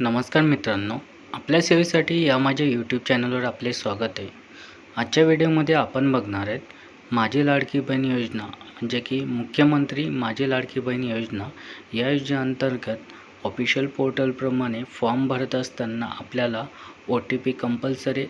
नमस्कार मित्रांनो आपल्या सेवेसाठी या माझ्या यूट्यूब चॅनलवर आपले स्वागत आहे. आजच्या व्हिडिओमध्ये आपण बघणार आहेत माझी लाडकी बहीण योजना म्हणजे की मुख्यमंत्री माझी लाडकी बहीण योजना या योजनेअंतर्गत ऑफिशियल पोर्टलप्रमाणे फॉर्म भरत असताना आपल्याला O T P compulsory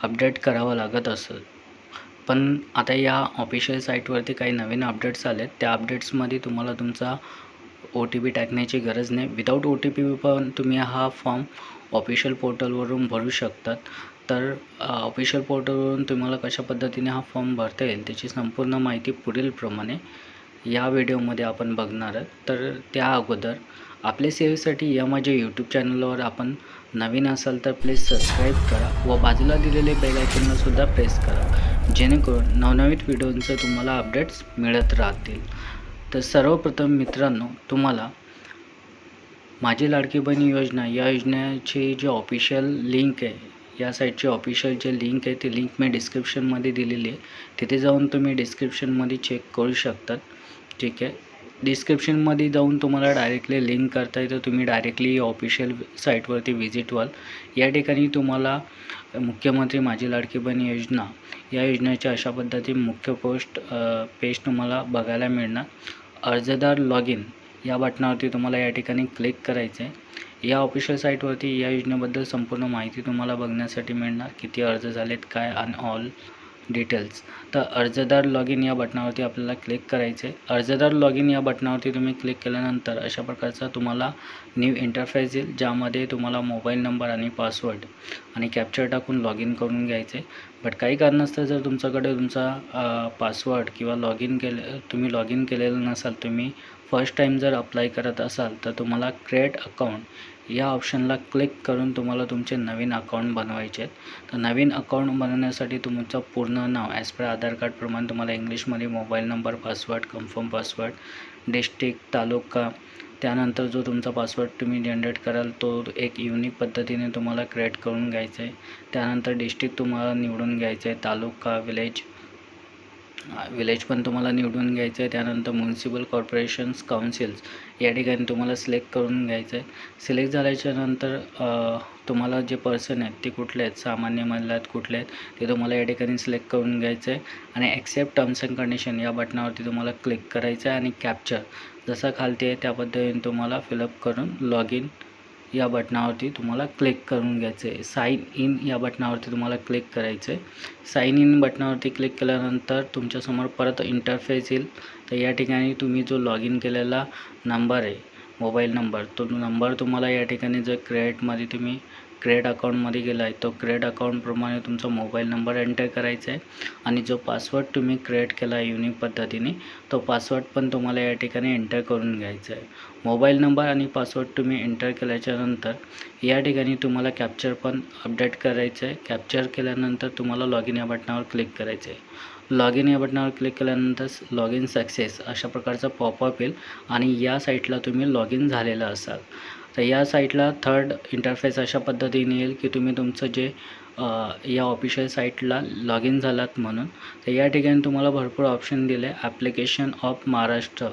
update करावं लागत असत पण आता या ऑफिशियल साईटवरती काही नवीन अपडेट्स आले आहेत त्या अपडेट्समध्ये तुम्हाला तुमचा ओ टी पी टाकण्याची गरज नाही. विदाऊट ओ टी पी पण तुम्ही हा फॉर्म ऑफिशियल पोर्टलवरून भरू शकतात. तर ऑफिशियल पोर्टलवरून तुम्हाला कशा पद्धतीने हा फॉर्म भरता येईल त्याची संपूर्ण माहिती पुढीलप्रमाणे या व्हिडिओमध्ये आपण बघणार आहोत. तर त्या अगोदर आपल्या सेवेसाठी या माझ्या यूट्यूब चॅनलवर आपण नवीन असाल तर प्लीज सबस्क्राईब करा व बाजूला दिलेले बेल प्रेस करा. जेणेकरून नवनवीन व्हिडिओंचं तुम्हाला अपडेट्स मिळत राहतील. तर सर्वप्रथम मित्रांनो तुम्हाला माझी लाडकी बहीण योजना या योजनेची जी ऑफिशियल लिंक आहे या साईटची ऑफिशियल जे लिंक आहे ती लिंक मी डिस्क्रिप्शनमध्ये दिलेली आहे. तिथे जाऊन तुम्ही डिस्क्रिप्शनमध्ये चेक करू शकतात. ठीक आहे? डिस्क्रिप्शनमध्ये जाऊन तुम्हाला डायरेक्टली लिंक करता येतं. तुम्ही डायरेक्टली ऑफिशियल साईटवरती व्हिजिट व्हाल. या ठिकाणी तुम्हाला मुख्यमंत्री माझी लाडकी बहीण योजना. या योजनेच्या अशा पद्धती मुख्य पोस्ट पेज तुम्हाला बघायला मिळणार. अर्जदार लॉग इन या बटनावरती तुम्हाला या ठिकाणी क्लिक करायचं आहे या ऑफिशियल साईटवरती या योजनेबद्दल संपूर्ण माहिती तुम्हाला बघण्यासाठी मिळणार. किती अर्ज झालेत काय आणि ऑल डिटेल्स तर अर्जदार लॉग इन या बटनावरती आपल्याला क्लिक करायचे आहे अर्जदार लॉग इन या बटनावरती तुम्ही क्लिक केल्यानंतर अशा प्रकारचा तुम्हाला न्यू इंटरफेस येईल ज्यामध्ये तुम्हाला मोबाईल नंबर आणि पासवर्ड आणि कॅप्चर टाकून लॉग इन करून घ्यायचे बट काही कारणास्तव जर तुमच्याकडे तुमचा पासवर्ड किंवा लॉग इन केले तुम्ही लॉग इन केलेलं नसाल तुम्ही फर्स्ट टाईम जर अप्लाय करत असाल तर तुम्हाला क्रिएट अकाउंट या ऑप्शनला क्लिक करून तुम्हाला तुमचे नवीन अकाउंट बनवायचे आहेत. तर नवीन अकाउंट बनवण्यासाठी तुमचं पूर्ण नाव ॲज पर आधार कार्डप्रमाणे तुम्हाला इंग्लिशमध्ये mobile number password confirm password district taluka त्यानंतर जो तुमचा पासवर्ड तुम्ही जनरेट कराल तो एक युनिक पद्धतीने तुम्हाला क्रिएट करून घ्यायचा आहे. त्यानंतर डिस्ट्रिक्ट तुम्हाला निवडून घ्यायचं आहे. तालुका विलेज विलेज पण तुम्हाला निवडून घ्यायचं आहे त्यानंतर म्युन्सिपल कॉर्पोरेशन्स काउन्सिल्स या ठिकाणी तुम्हाला सिलेक्ट करून घ्यायचं आहे सिलेक्ट झाल्याच्यानंतर तुम्हाला जे पर्सन आहेत ते कुठले आहेत? सामान्य महिला आहेत कुठले आहेत? ते तुम्हाला या ठिकाणी सिलेक्ट करून घ्यायचं आहे आणि ॲक्सेप्ट टर्म्स अँड कंडिशन या बटनावरती तुम्हाला क्लिक करायचं आहे आणि कॅप्चर जसं खालती आहे त्या पद्धतीने तुम्हाला फिलअप करून लॉग इन या बटनावरती तुम्हाला क्लिक करून घ्यायचं आहे साईन इन या बटनावरती तुम्हाला क्लिक करायचं आहे साईन इन बटनावरती क्लिक केल्यानंतर तुमच्यासमोर परत इंटरफेस येईल. तर या ठिकाणी तुम्ही जो लॉग इन केलेला नंबर आहे मोबाईल नंबर तो नंबर तुम्हाला या ठिकाणी जर क्रिएटमध्ये तुम्ही क्रिएट अकाउंटमध्ये गेला आहे. तो क्रिएट अकाउंटप्रमाणे तुमचा मोबाईल नंबर एंटर करायचा आहे आणि जो पासवर्ड तुम्ही क्रिएट केला आहे युनिक पद्धतीने तो पासवर्ड पण तुम्हाला या ठिकाणी एंटर करून घ्यायचा आहे. मोबाईल नंबर आणि पासवर्ड तुम्ही एंटर केल्याच्यानंतर या ठिकाणी तुम्हाला कॅप्चर पण अपडेट करायचं आहे. कॅप्चर केल्यानंतर तुम्हाला लॉग इन या बटनावर क्लिक करायचं आहे. लॉग इन या बटनावर क्लिक केल्यानंतर लॉग इन सक्सेस अशा प्रकारचा पॉपअप येईल आणि या साईटला तुम्ही लॉग इन झालेला असाल. तर या साईटला थर्ड इंटरफेस अशा पद्धतीने येईल की तुम्ही तुमचं जे या ऑफिशियल साईटला लॉग इन झालात म्हणून तर या ठिकाणी तुम्हाला भरपूर ऑप्शन दिले. ॲप्लिकेशन ऑफ महाराष्ट्र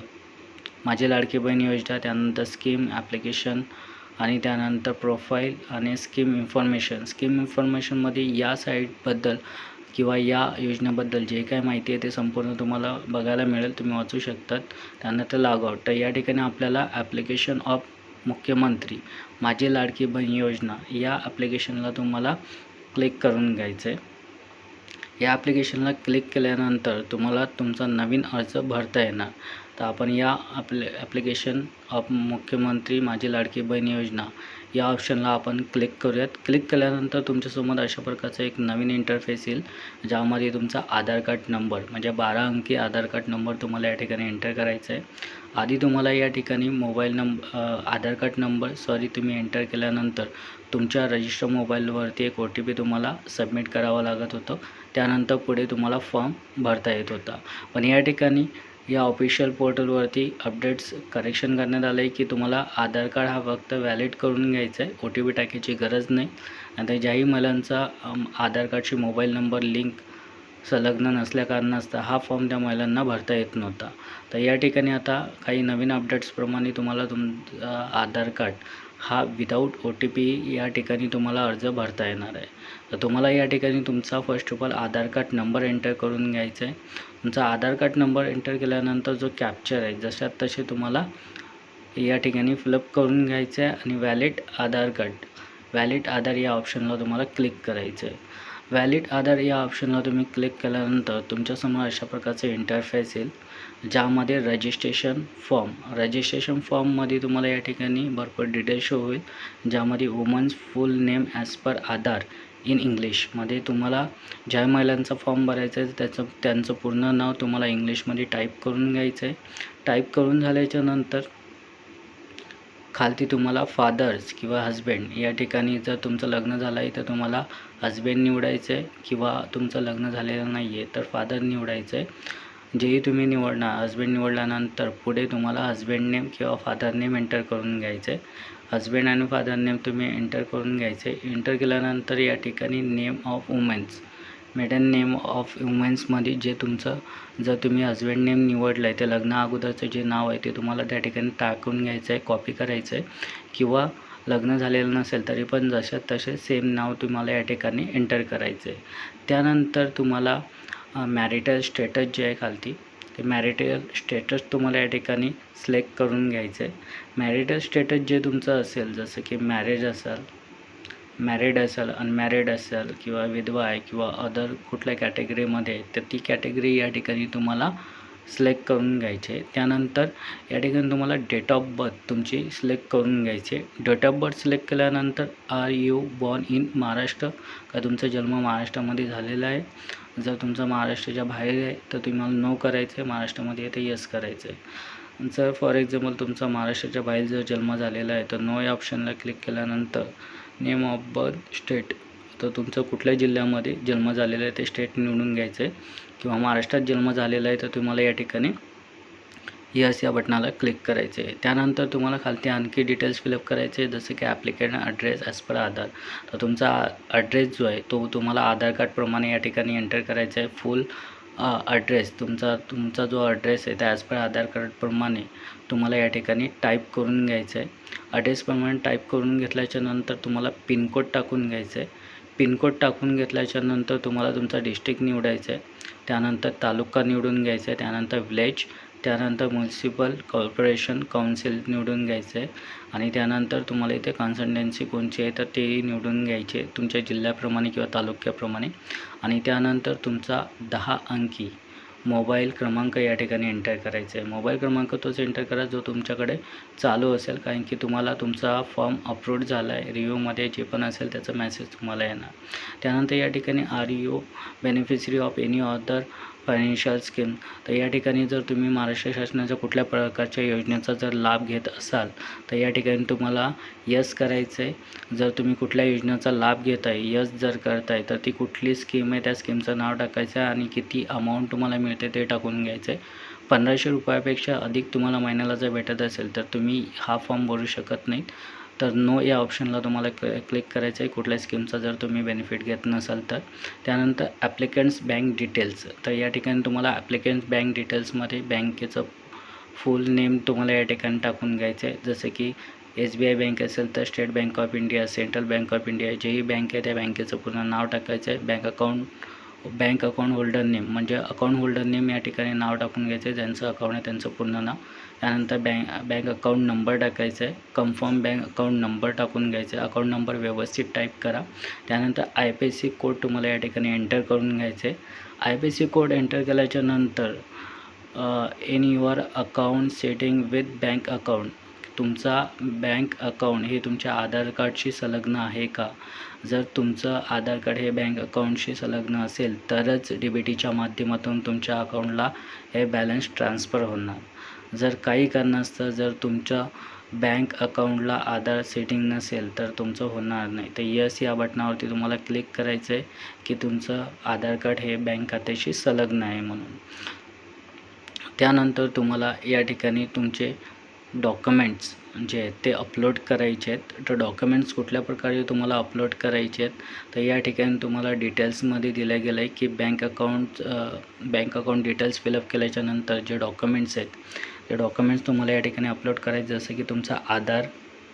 माझी लाडकी बहीण योजना त्यानंतर स्कीम ॲप्लिकेशन आणि त्यानंतर प्रोफाईल आणि स्कीम इन्फॉर्मेशन स्कीम इन्फॉर्मेशनमध्ये या साईटबद्दल किंवा या योजनेबद्दल जे काय माहिती आहे ते संपूर्ण तुम्हाला बघायला मिळेल. तुम्ही वाचू शकतात. त्यानंतर लॉगआउट. तर या ठिकाणी आपल्याला ॲप्लिकेशन ऑफ मुख्यमंत्री माझी लाडकी बहीण योजना या ॲप्लिकेशनला तुम्हाला क्लिक करून घ्यायचं आहे या ॲप्लिकेशनला क्लिक केल्यानंतर तुम्हाला तुमचा नवीन अर्ज भरता येणार. तर आपण या ॲप्लि ॲप्लिकेशन ऑफ मुख्यमंत्री माझी लाडकी बहीण योजना या ऑप्शनला आपण क्लिक करूयात. क्लिक केल्यानंतर तुमच्यासमोर अशा प्रकारचा एक नवीन इंटरफेस येईल ज्यामध्ये तुमचा आधार कार्ड नंबर म्हणजे बारा अंकी आधार कार्ड नंबर तुम्हाला या ठिकाणी एंटर करायचा आहे आधी तुम्हाला या ठिकाणी mobile number Aadhaar card number sorry तुम्ही एंटर केल्यानंतर तुमच्या रजिस्टर मोबाईलवरती एक ओ टी पी तुम्हाला सबमिट करावा लागत होतं. त्यानंतर पुढे तुम्हाला फॉर्म भरता येत होता. पण या ठिकाणी या ऑफिशियल पोर्टलवरती अपडेट्स करेक्शन करण्यात आलं आहे की तुम्हाला आधार कार्ड हा फक्त व्हॅलिड करून घ्यायचा आहे. ओ टी पी टाकायची गरज नाही. आता ज्याही महिलांचा आधार कार्डशी मोबाईल नंबर लिंक संलग्न नसल्याकारणास्तव हा फॉर्म त्या महिलांना भरता येत नव्हता. तर या ठिकाणी आता काही नवीन अपडेट्सप्रमाणे तुम्हाला तुम आधार कार्ड हा विदाऊट ओ टी पी या ठिकाणी तुम्हाला अर्ज भरता येणार आहे. तर तुम्हाला या ठिकाणी तुमचा first of all Aadhaar card number enter करून घ्यायचा आहे. तुमचा आधार कार्ड नंबर एंटर केल्यानंतर जो कॅप्चर आहे जशात तसे तुम्हाला या ठिकाणी फिलअप करून घ्यायचं आहे आणि valid Aadhaar card valid Aadhaar या ऑप्शनला तुम्हाला क्लिक करायचं आहे. व्हॅलिड आधार या ऑप्शनला तुम्ही क्लिक केल्यानंतर तुमच्यासमोर अशा प्रकारचं इंटरफेस येईल ज्यामध्ये रजिस्ट्रेशन फॉर्म रजिस्ट्रेशन फॉर्ममध्ये तुम्हाला या ठिकाणी भरपूर डिटेल शो होईल ज्यामध्ये women's full name as per Aadhaar in इंग्लिशमध्ये तुम्हाला ज्या महिलांचा फॉर्म भरायचा आहे त्याचं त्यांचं पूर्ण नाव तुम्हाला इंग्लिशमध्ये टाईप करून घ्यायचं आहे. टाईप करून झाल्याच्यानंतर खालती तुम्हाला फादर्स किंवा हजबंड या ठिकाणी जर तुमचं लग्न झालं आहे तर तुम्हाला हजबंड निवडायचं आहे किंवा तुमचं लग्न झालेलं नाही आहे तर फादर निवडायचं. आहे जेही तुम्ही निवडणार हजबंड निवडल्यानंतर पुढे तुम्हाला हजबंड नेम किंवा फादर नेम एंटर करून घ्यायचं. आहे हजबंड आणि फादर नेम तुम्ही एंटर करून घ्यायचे. एंटर केल्यानंतर या ठिकाणी name of women's maiden name of वुमेन्समध्ये जे तुमचं जर तुम्ही हजबंड नेम निवडलं आहे ते लग्ना अगोदरचं जे नाव आहे ते तुम्हाला त्या ठिकाणी टाकून घ्यायचं आहे कॉपी करायचं आहे किंवा लग्न झालेलं नसेल तरी पण जसे तसे सेम नाव तुम्हाला या ठिकाणी एंटर करायचं आहे त्यानंतर तुम्हाला मॅरिटल स्टेटस जे आहे खालती ते मॅरिटल स्टेटस तुम्हाला या ठिकाणी सिलेक्ट करून घ्यायचं आहे मॅरिटल स्टेटस जे तुमचं असेल जसं की मॅरेज असेल मॅरिड असेल अनमॅरिड असेल किंवा विधवा आहे किंवा अदर कुठल्या कॅटेगरीमध्ये तर ती कॅटेगरी या ठिकाणी तुम्हाला सिलेक्ट करून घ्यायचे. त्यानंतर या ठिकाणी तुम्हाला डेट ऑफ बर्थ तुमची सिलेक्ट करून घ्यायचे डेट ऑफ बर्थ सिलेक्ट केल्यानंतर are you born in Maharashtra? का तुमचा जन्म महाराष्ट्रामध्ये झालेला आहे? जर तुमचा महाराष्ट्राच्या बाहेर आहे तर तुम्हाला नो करायचं आहे महाराष्ट्रामध्ये आहे तर यस करायचं आहे जर फॉर एक्झाम्पल तुमचा महाराष्ट्राच्या बाहेर जर जन्म झालेला आहे तर नो या ऑप्शनला क्लिक केल्यानंतर नेम ऑफ बर्थ स्टेट तर तुमचं कुठल्या जिल्ह्यामध्ये जन्म झालेला आहे ते स्टेट निवडून घ्यायचं आहे. किंवा महाराष्ट्रात जन्म झालेला आहे तर तुम्हाला या ठिकाणी यस या बटनाला क्लिक करायचे आहे. त्यानंतर तुम्हाला खालती आणखी डिटेल्स फिलअप करायचे आहे जसं की applicant address as per Aadhaar. तर तुमचा ॲड्रेस जो आहे तो तुम्हाला आधार कार्डप्रमाणे या ठिकाणी एंटर करायचा आहे. फुल ॲड्रेस तुमचा तुमचा जो ॲड्रेस आहे त्या ॲज पर आधार कार्डप्रमाणे तुम्हाला या ठिकाणी टाईप करून घ्यायचं आहे ॲड्रेसप्रमाणे टाईप करून घेतल्याच्या नंतर तुम्हाला पिनकोड टाकून घ्यायचं आहे पिनकोड टाकून घेतल्याच्या नंतर तुम्हाला तुमचा डिस्ट्रिक्ट निवडायचा आहे त्यानंतर तालुका निवडून घ्यायचा आहे त्यानंतर विलेज त्यानंतर म्युन्सिपल कॉर्पोरेशन काउन्सिल निवडून घ्यायचं आहे आणि त्यानंतर तुम्हाला इथे कन्सल्टन्सी कोणची आहे तर तेही निवडून घ्यायचे तुमच्या जिल्ह्याप्रमाणे किंवा तालुक्याप्रमाणे. आणि त्यानंतर तुमचा दहा अंकी मोबाईल क्रमांक या ठिकाणी एंटर करायचा आहे मोबाईल क्रमांक तोच एंटर करा जो तुमच्याकडे चालू असेल. कारण की तुम्हाला तुमचा फॉर्म अपलोड झाला आहे रिव्ह्यूमध्ये जे पण असेल त्याचा मेसेज तुम्हाला येणार. त्यानंतर या ठिकाणी are you beneficiary of any other financial scheme तर या ठिकाणी जर तुम्ही महाराष्ट्र शासनाच्या कुठल्या प्रकारच्या योजनेचा जर लाभ घेत असाल तर या ठिकाणी तुम्हाला यस करायचं आहे जर तुम्ही कुठल्या योजनेचा लाभ घेत आहे यस जर करताय तर ती कुठली स्कीम आहे त्या स्कीमचं नाव टाकायचं आहे आणि किती अमाऊंट तुम्हाला मिळते ते टाकून घ्यायचं आहे पंधराशे रुपयापेक्षा अधिक तुम्हाला महिन्याला जर भेटत असेल तर तुम्ही हा फॉर्म भरू शकत नाहीत. तर नो या ऑप्शनला तुम्हाला क्लिक करायचं आहे. कुठल्या स्कीमचा जर तुम्ही बेनिफिट घेत नसाल तर. त्यानंतर ॲप्लिकंट्स बँक डिटेल्स तर या ठिकाणी तुम्हाला ॲप्लिकंट्स बँक डिटेल्समध्ये बँकेचं फुल नेम तुम्हाला या ठिकाणी टाकून घ्यायचं आहे जसं की एस बी आय बँक असेल तर State Bank of India Central Bank of India जेही बँक आहे त्या बँकेचं पूर्ण नाव टाकायचं आहे bank account bank account holder name म्हणजे अकाउंट होल्डर नेम या ठिकाणी नाव टाकून घ्यायचं आहे ज्यांचं अकाउंट आहे त्यांचं पूर्ण नाव. त्यानंतर बँक बँक अकाउंट नंबर टाकायचा आहे. कन्फर्म बँक अकाउंट नंबर टाकून घ्यायचा आहे. अकाउंट नंबर व्यवस्थित टाईप करा. त्यानंतर आय पी सी कोड तुम्हाला या ठिकाणी एंटर करून घ्यायचे आहे. I P C code enter केल्याच्यानंतर in your account setting with bank account. तुमचा बँक अकाउंट हे तुमच्या आधार कार्डशी संलग्न आहे का? जर तुमचं आधार कार्ड हे बँक अकाउंटशी संलग्न असेल तरच डी बी टीच्या माध्यमातून तुमच्या अकाउंटला हे बॅलन्स ट्रान्सफर होणार. जर काही कारणास्तव जर तुमच्या बँक अकाउंटला आधार सेटिंग नसेल तर तुमचं होणार नाही. तर यस या बटनावरती तुम्हाला क्लिक करायचं आहे की तुमचं आधार कार्ड हे बँक खात्याशी संलग्न आहे म्हणून. त्यानंतर तुम्हाला या ठिकाणी तुमचे डॉक्युमेंट्स जे आहेत ते अपलोड करायचे आहेत. तर डॉक्युमेंट्स कुठल्या प्रकारे तुम्हाला अपलोड करायचे आहेत तर या ठिकाणी तुम्हाला डिटेल्समध्ये दिलं गेलं आहे की bank account bank account details fill up केल्याच्यानंतर जे डॉक्युमेंट्स आहेत ते डॉक्युमेंट्स तुम्हाला या ठिकाणी अपलोड करायचे जसं की तुमचा आधार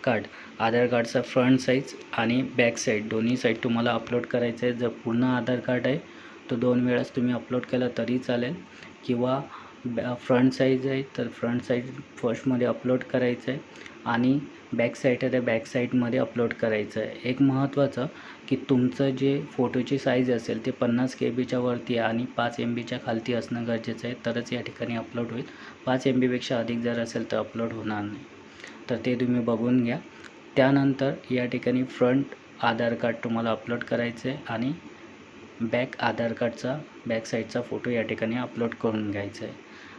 कार्ड. आधार कार्डचा फ्रंट साईज आणि बॅक साईड दोन्ही साईड तुम्हाला अपलोड करायचं आहे जर पूर्ण आधार कार्ड आहे तो दोन वेळाच तुम्ही अपलोड केला तरी चालेल. किंवा बॅ फ्रंट साईज आहे तर फ्रंट साईज फर्स्टमध्ये अपलोड करायचं आहे आणि बॅक साईड आहे त्या बॅक साईडमध्ये अपलोड करायचं आहे. एक महत्त्वाचं की तुमचं जे फोटोची साईज असेल ते पन्नास के बीच्या वरती आणि पाच एम बीच्या खालती असणं गरजेचं आहे. तरच या ठिकाणी अपलोड होईल. पाच एम बीपेक्षा अधिक जर असेल तर अपलोड होणार नाही. तर ते तुम्ही बघून घ्या. त्यानंतर या ठिकाणी फ्रंट आधार कार्ड तुम्हाला अपलोड करायचं आहे आणि बॅक आधार कार्डचा बॅक साईडचा फोटो या ठिकाणी अपलोड करून घ्यायचा आहे.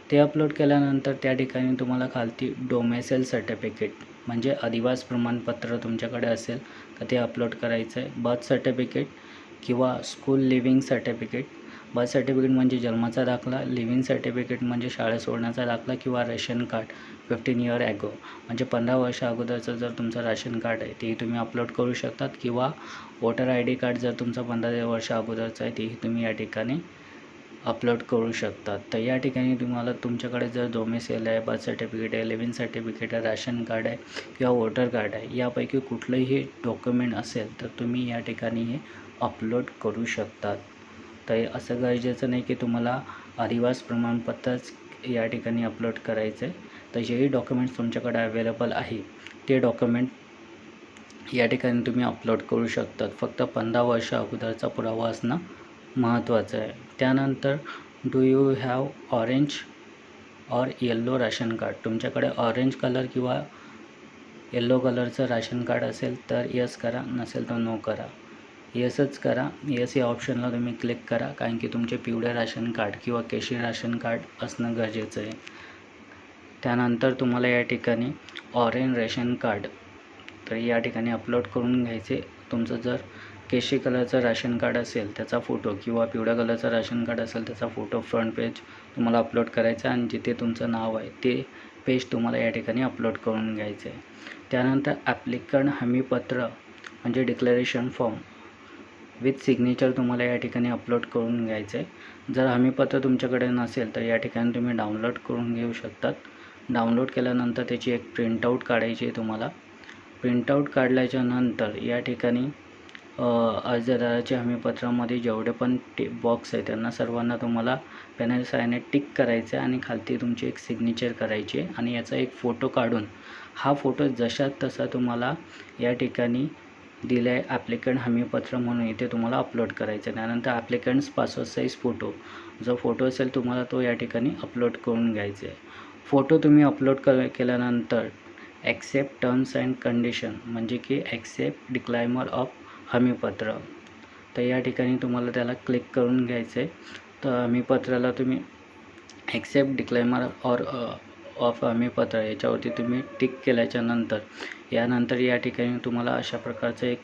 ते अपलोड केल्यानंतर त्या ठिकाणी तुम्हाला खालती डोमेसेल सर्टिफिकेट म्हणजे अधिवास प्रमाणपत्र तुमच्याकडे असेल तर ते अपलोड करायचं आहे बर्थ सर्टिफिकेट किंवा school living certificate birth certificate म्हणजे जन्माचा दाखला लिव्हिंग सर्टिफिकेट म्हणजे शाळा सोडण्याचा दाखला किंवा ration card fifteen year ago म्हणजे पंधरा वर्षा अगोदरचं जर तुमचं राशन कार्ड आहे तेही तुम्ही अपलोड करू शकतात. किंवा वोटर आय डी कार्ड जर तुमचं पंधरा वर्षा अगोदरचं आहे तेही तुम्ही या ठिकाणी अपलोड करू शकतात. तर या ठिकाणी तुम्हाला तुमच्याकडे जर डोमेसेल आहे बर्थ सर्टिफिकेट आहे लिव्हिंग सर्टिफिकेट आहे राशन कार्ड आहे किंवा वोटर कार्ड आहे यापैकी कुठलंही डॉक्युमेंट असेल तर तुम्ही या ठिकाणी हे अपलोड करू शकतात. तर असं गरजेचं नाही की तुम्हाला अधिवास प्रमाणपत्रच या ठिकाणी अपलोड करायचं आहे तर जेही डॉक्युमेंट्स तुमच्याकडे अवेलेबल आहे ते डॉक्युमेंट या ठिकाणी तुम्ही अपलोड करू शकतात. फक्त पंधरा वर्ष अगोदरचा पुरावा असणं महत्त्वाचं आहे. त्यानंतर do you have orange or yellow ration card तुमच्याकडे ऑरेंज कलर किंवा येल्लो कलरचं राशन कार्ड असेल तर यस करा नसेल तर नो करा. येसच करा. येस या ऑप्शनला तुम्ही क्लिक करा कारण की तुमचे पिवळे राशन कार्ड किंवा केशरी राशन कार्ड असणं गरजेचं आहे. त्यानंतर तुम्हाला या ठिकाणी ऑरेंज रेशन कार्ड तर या ठिकाणी अपलोड करून घ्यायचे. तुमचं जर केशरी कलरचं राशन कार्ड असेल त्याचा फोटो किंवा पिवळ्या कलरचं राशन कार्ड असेल त्याचा फोटो फ्रंट पेज तुम्हाला अपलोड करायचा आणि जिथे तुमचं नाव आहे ते पेज तुम्हाला या ठिकाणी अपलोड करून घ्यायचं आहे. त्यानंतर ॲप्लिकंट हमीपत्र म्हणजे डिक्लेरेशन फॉर्म विथ सिग्नेचर तुम्हाला या ठिकाणी अपलोड करून घ्यायचं आहे. जर हमीपत्र तुमच्याकडे नसेल तर या ठिकाणी तुम्ही डाउनलोड करून घेऊ शकतात. डाउनलोड केल्यानंतर त्याची एक प्रिंटआउट काढायची आहे तुम्हाला. प्रिंटआउट काढल्याच्या नंतर या ठिकाणी अर्जदाराच्या हमीपत्रामध्ये जेवढे पण टे बॉक्स आहे त्यांना सर्वांना तुम्हाला पॅनल सायने टिक करायचं आहे आणि खालती तुमची एक सिग्नेचर करायची आहे आणि याचा एक फोटो काढून हा फोटो जशा तसा तुम्हाला या ठिकाणी दिलं आहे ॲप्लिकंट हमीपत्र म्हणून इथे तुम्हाला अपलोड करायचं आहे त्यानंतर ॲप्लिकंट्स पासवर्ड साईज फोटो जो फोटो असेल तुम्हाला तो या ठिकाणी अपलोड करून घ्यायचा आहे फोटो तुम्ही अपलोड कर केल्यानंतर ॲक्सेप्ट टर्म्स अँड कंडिशन म्हणजे की ॲक्सेप्ट डिक्लायमर ऑफ हमीपत्र. तर या ठिकाणी तुम्हाला त्याला क्लिक करून घ्यायचं आहे तर हमीपत्राला तुम्ही ॲक्सेप्ट डिक्लेमर ऑर ऑफ हमीपत्र याच्यावरती तुम्ही टिक केल्याच्यानंतर यानंतर या ठिकाणी तुम्हाला अशा प्रकारचं एक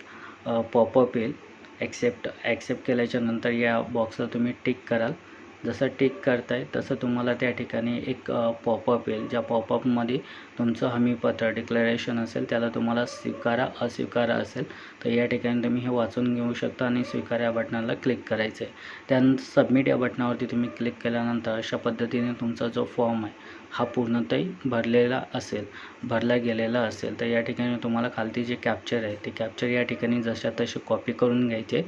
uh, पॉपअप येईल. ॲक्सेप्ट ॲक्सेप्ट केल्याच्यानंतर या बॉक्सला तुम्ही टिक कराल. जसं टिक करताय तसं तुम्हाला त्या ठिकाणी एक पॉपअप येईल. ज्या पॉपअपमध्ये तुमचं हमीपत्र डिक्लेरेशन असेल त्याला तुम्हाला स्वीकारा अस्वीकारा असेल तर या ठिकाणी तुम्ही हे वाचून घेऊ शकता आणि स्वीकार या बटनाला क्लिक करायचं आहे त्यानंतर सबमिट या बटनावरती तुम्ही क्लिक केल्यानंतर अशा पद्धतीने तुमचा जो फॉर्म आहे हा पूर्णतः भरलेला असेल भरला गेलेला असेल तर या ठिकाणी तुम्हाला खालती जे कॅप्चर आहे ते कॅप्चर या ठिकाणी जशा तसे कॉपी करून घ्यायचे.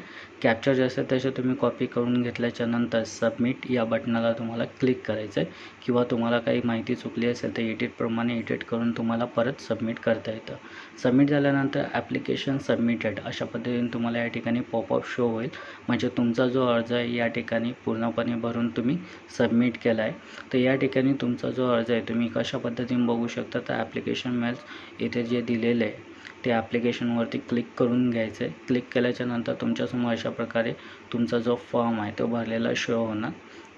कॅप्चर जसं तसे तुम्ही कॉपी करून घेतल्याच्या नंतर सबमिट या बटनाला तुम्हाला क्लिक करायचं आहे. किंवा तुम्हाला काही माहिती चुकली असेल तर एडिटप्रमाणे एडिट करून तुम्हाला परत सबमिट करता येतं. सबमिट झाल्यानंतर ॲप्लिकेशन सबमिटेड अशा पद्धतीने तुम्हाला या ठिकाणी पॉपअप शो होईल. म्हणजे तुमचा जो अर्ज आहे या ठिकाणी पूर्णपणे भरून तुम्ही सबमिट केला आहे तर या ठिकाणी तुमचा जो अर्ज आहे. तुम्ही कशा पद्धतीने बघू शकता तर ॲप्लिकेशन मॅच इथे जे दिलेलं आहे ते ॲप्लिकेशनवरती क्लिक करून घ्यायचं. आहे क्लिक केल्याच्यानंतर तुमच्यासमोर अशा प्रकारे तुमचा जो फॉर्म आहे तो भरलेला शो होणार.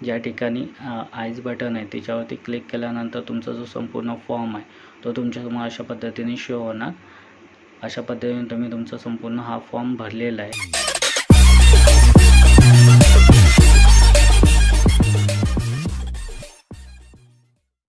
ज्या ठिकाणी आयज बटन आहे त्याच्यावरती क्लिक केल्यानंतर तुमचा जो संपूर्ण फॉर्म आहे तो तुमच्यासमोर अशा पद्धतीने शो होणार. अशा पद्धतीने तुम्ही तुमचा संपूर्ण हा फॉर्म भरलेला आहे.